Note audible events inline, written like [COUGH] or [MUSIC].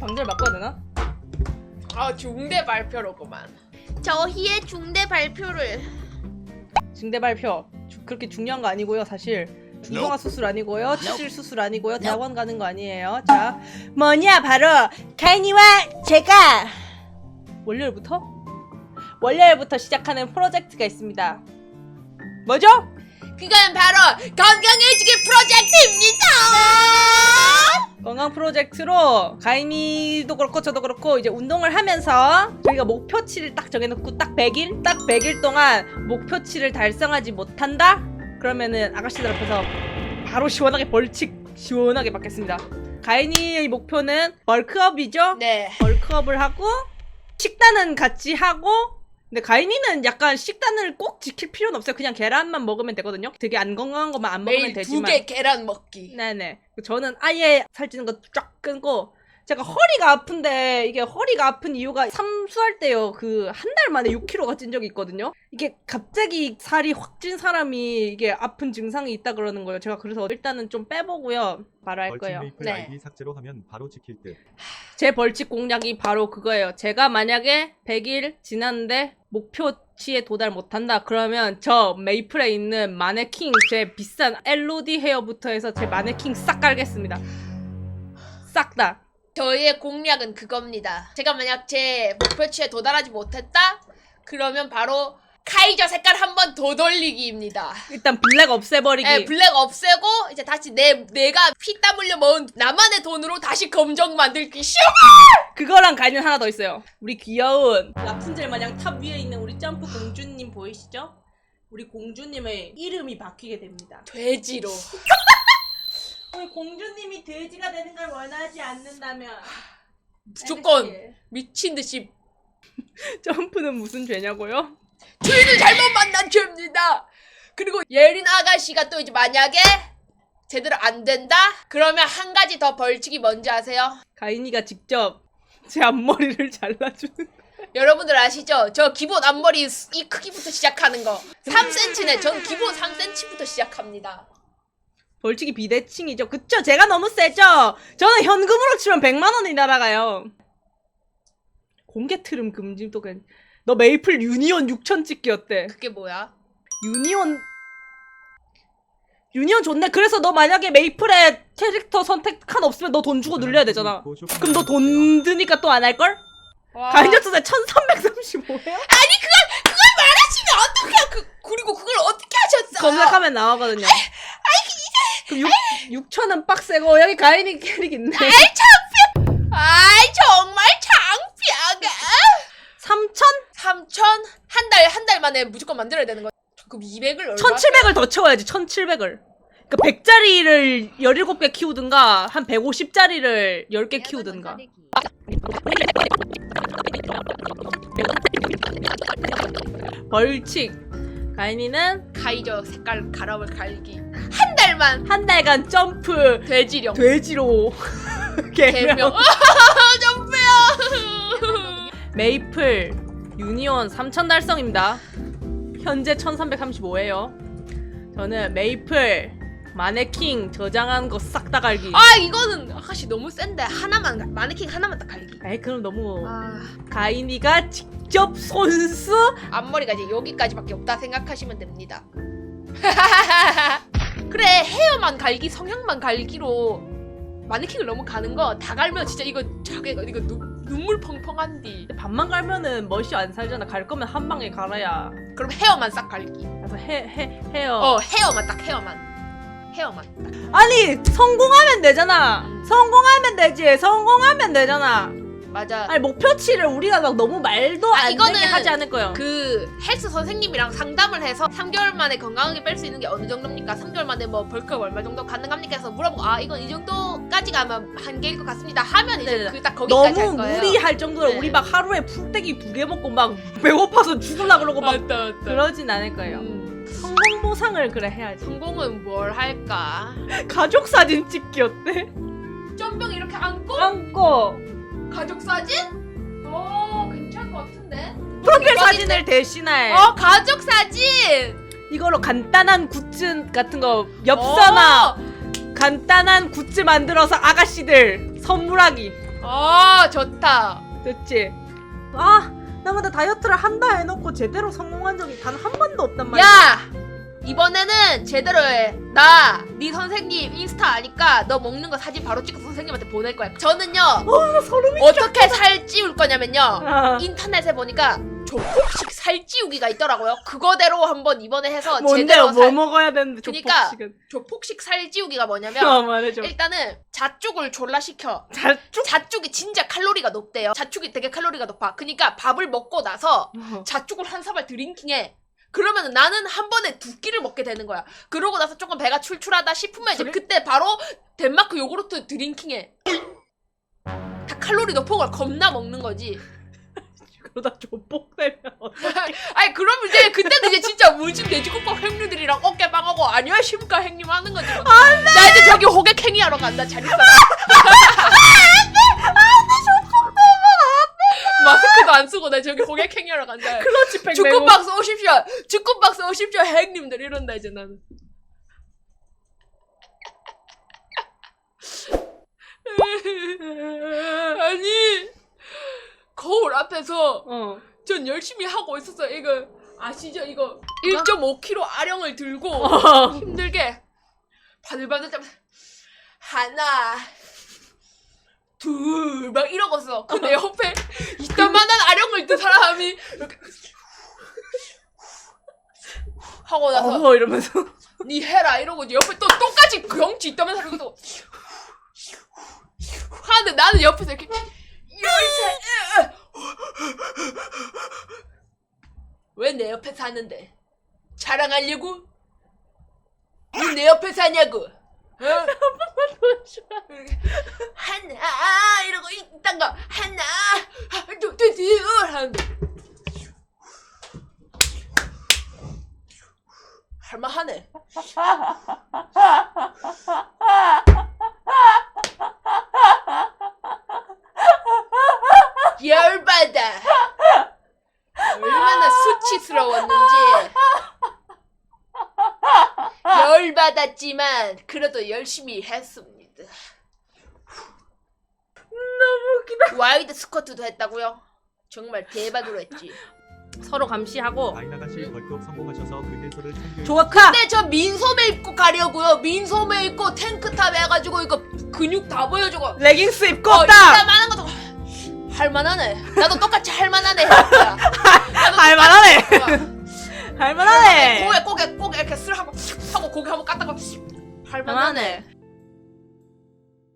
방절 바꿔야 되나? 아 중대 발표로구만. 저희의 중대 발표를. 중대 발표. 주- 그렇게 중요한 거 아니고요 사실. 중성화 수술 아니고요 치질 수술 아니고요 대학원 가는 거 아니에요. 자 뭐냐 바로 가인이와 제가 월요일부터? 월요일부터 시작하는 프로젝트가 있습니다. 뭐죠? 그건 바로 건강해지기 프로젝트입니다. 건강 프로젝트로 가인이도 그렇고 저도 그렇고 이제 운동을 하면서 저희가 목표치를 딱 정해놓고 딱 100일? 딱 100일 동안 목표치를 달성하지 못한다? 그러면은 아가씨들 앞에서 바로 시원하게 벌칙 시원하게 받겠습니다. 가인이의 목표는 벌크업이죠? 네. 벌크업을 하고 식단은 같이 하고 근데 가인이는 약간 식단을 꼭 지킬 필요는 없어요. 그냥 계란만 먹으면 되거든요. 되게 안 건강한 것만 안 먹으면 매일 두 되지만 개 계란 먹기. 네네. 저는 아예 살찌는 거 쫙 끊고 제가 허리가 아픈데 이게 허리가 아픈 이유가 삼수할 때요. 그 한 달 만에 6kg가 찐 적이 있거든요. 이게 갑자기 살이 확 찐 사람이 이게 아픈 증상이 있다 그러는 거예요. 제가 그래서 일단은 좀 빼보고요. 바로 할 벌칙 거예요. 메이플 네. 아이디 삭제로 하면 바로 지킬 듯. 제 벌칙 공략이 바로 그거예요. 제가 만약에 100일 지났는데 목표치에 도달 못한다. 그러면 저 메이플에 있는 마네킹 제 비싼 엘로디 헤어부터 해서 제 마네킹 싹 깔겠습니다. 싹 다. 저희의 공략은 그겁니다. 제가 만약 제 목표치에 도달하지 못했다? 그러면 바로 카이저 색깔 한 번 더 돌리기입니다. 일단 블랙 없애버리기. 네, 블랙 없애고 이제 다시 내 내가 피땀 흘려 모은 나만의 돈으로 다시 검정 만들기 쉬워. 그거랑 가는 하나 더 있어요. 우리 귀여운 라푼젤 마냥 탑 위에 있는 우리 점프 공주님 보이시죠? 우리 공주님의 이름이 바뀌게 됩니다. 돼지로. [LAUGHS] 우리 공주님이 돼지가 되는 걸 원하지 않는다면 무조건? 미친 듯이 [LAUGHS] 점프는 무슨 죄냐고요? 주인을 잘못 만난 죄입니다. 그리고 예린 아가씨가 또 이제 만약에 제대로 안 된다? 그러면 한 가지 더 벌칙이 뭔지 아세요? 가인이가 직접 제 앞머리를 잘라주는 여러분들 아시죠? 저 기본 앞머리 이 크기부터 시작하는 거 3cm네. 전 기본 3cm부터 시작합니다. 벌칙이 비대칭이죠. 그쵸? 제가 너무 세죠? 저는 현금으로 치면 100만 원이 날아가요. 공개 트름 금지도 괜. 너 메이플 유니온 6천 찍기 어때? 그게 뭐야? 유니온 유니온 좋네. 그래서 너 만약에 메이플에 캐릭터 선택 칸 없으면 너 돈 주고 늘려야 되잖아. 그럼 너 돈 드니까 또 안 할 걸? 와. 가인저스에 1335예요? 말하시면 어떡해요? 그, 그리고 그걸 어떻게 하셨어? 검색하면 나오거든요. 그럼 6, 6천은 빡세고 여기 가인이 캐릭 있네. 아이 만에 무조건 만들어야 되는 거. 그럼 200을 얼마? 1700을 더 채워야지 1700을 그러니까 100짜리를 17개 키우든가 한 150짜리를 10개 키우든가 벌칙 가인이는 카이저 색깔 가람을 갈기. 한 달만 한 달간 점프 돼지령. 돼지로 [LAUGHS] 개명. 개명 [LAUGHS] [LAUGHS] 점프야. 메이플 유니온 3000 달성입니다 현재 1335예요. 저는 메이플 마네킹 저장한 거 싹 다 갈기. 아 이거는 아가씨 너무 센데. 하나만 가- 마네킹 하나만 딱 갈기. 에이 그럼 너무 아. 가인이가 직접 손수? 앞머리가 이제 여기까지밖에 없다 생각하시면 됩니다. [LAUGHS] 그래 헤어만 갈기 성형만 갈기로 마네킹을 너무 가는 거 다 갈면 진짜 이거 저게 이거 눈, 눈물 펑펑한디. 반만 갈면은 멋이 안 살잖아. 갈 거면 한 방에 갈아야. 그럼 헤어만 싹 갈기. 그래서 헤, 헤, 헤어. 어 헤어만 딱 헤어만. 헤어만. 아니, 성공하면 되잖아. 성공하면 되지. 성공하면 되잖아. 맞아. 아니, 목표치를 우리가 막 너무 말도 아, 안 이거는 되게 하지 않을 거예요. 그 헬스 선생님이랑 상담을 해서 3개월 만에 건강하게 뺄 수 있는 게 어느 정도입니까? 3개월 만에 뭐 벌크업 얼마 정도 가능합니까? 해서 물어보고 아 이건 이 정도까지 가면 한계일 것 같습니다. 하면 이제 네네. 그 딱 거기까지 너무 할 거예요. 무리할 정도로 네. 우리 막 하루에 풀떼기 두 개 먹고 막 [LAUGHS] 배고파서 죽을라 그러고 막 맞다 맞다. 그러진 않을 거예요. 음, 성공 보상을 그래 해야지. 성공은 뭘 할까? 가족 사진 찍기 어때? 점병 이렇게 안고 안고 가족 사진? 어 괜찮을 것 같은데. 프로필? 사진을 대신할 어 가족 사진. 이걸로 간단한 굿즈 같은 거 엽서나 어, 간단한 굿즈 만들어서 아가씨들 선물하기 아 좋다. 됐지? 아 나마다 다이어트를 한다 해놓고 제대로 성공한 적이 단 한 번도 없단 말이야 야 이번에는 제대로 해. 나 네 선생님 인스타 아니까 너 먹는 거 사진 바로 찍어서 선생님한테 보낼 거야. 저는요 어 소름이 어떻게 살 찌울 거냐면요. 아, 인터넷에 보니까 조폭식 살찌우기가 있더라고요. 그거대로 한번 이번에 해서 뭔데요? 제대로 뭐 살, 먹어야 되는데 그니까 조폭식은 조폭식 살 찌우기가 뭐냐면 어 말해줘 일단은 자죽을 졸라 시켜. 잘쭉 자죽이 진짜 칼로리가 높대요. 자죽이 되게 칼로리가 높아. 그니까 밥을 먹고 나서 어. 자죽을 한 사발 드링킹해. 그러면 나는 한 번에 두 끼를 먹게 되는 거야. 그러고 나서 조금 배가 출출하다 싶으면 이제? 그때 바로 덴마크 요구르트 드링킹해. 다 칼로리 높은 걸 겁나 먹는 거지. [LAUGHS] 그러다 조폭 되면 어떡해 [LAUGHS] 아니 그럼 이제 그때는 이제 진짜 물집 돼지국밥 행류들이랑 어깨빵하고 안녕하십니까 행님 하는 거지. 뭐. 나 이제 저기 호객 행위 하러 간다. 잘 있어. [LAUGHS] 마스크도 안 쓰고 나 저기 호객 행위하러 간다. 클러치 축구박스 오십시오. 축구박스 오십시오. 행님들 이런다 이제 나는. [LAUGHS] 아니 거울 앞에서 어 전 열심히 하고 있었어. 이거 아시죠? 이거 1.5kg 아령을 들고 어. 힘들게 바들바들 잡 하나 둘 막 이러고서 근데 옆에 [LAUGHS] 이딴만한 아령을 든 사람이 이렇게 하고 나서 어 이러면서 [LAUGHS] 니 해라 이러고 이제 옆에 또 똑같이 그 경치 있다면서 이러고서 하는데 나는 옆에서 이렇게 왜 내 옆에 사는데 자랑하려고? 왜 내 옆에 사냐고? 어? [LAUGHS] 이렇게 하나 이러고 이딴 거 하나 둘둘둘 하는데 할만하네. 열받아. 얼마나 수치스러웠는지. 열받았지만 그래도 열심히 했습니다. 너무 웃기다. 와이드 스쿼트도 했다고요? 정말 대박으로 했지. 서로 감시하고 다이나가 씨 벌떡 성공하셔서 그 조각하 근데 저 민소매 입고 가려고요. 민소매 입고 탱크탑 해가지고 이거 근육 다 보여주고 레깅스 입고 어, 딱 이따만한 것도 할만하네. [LAUGHS] 나도 똑같이 할만하네. 할만하네. 할만하네 고개 고개 고개 이렇게 쓸 하고 하고 고개 한번 깠다가 할만하네. 할만하네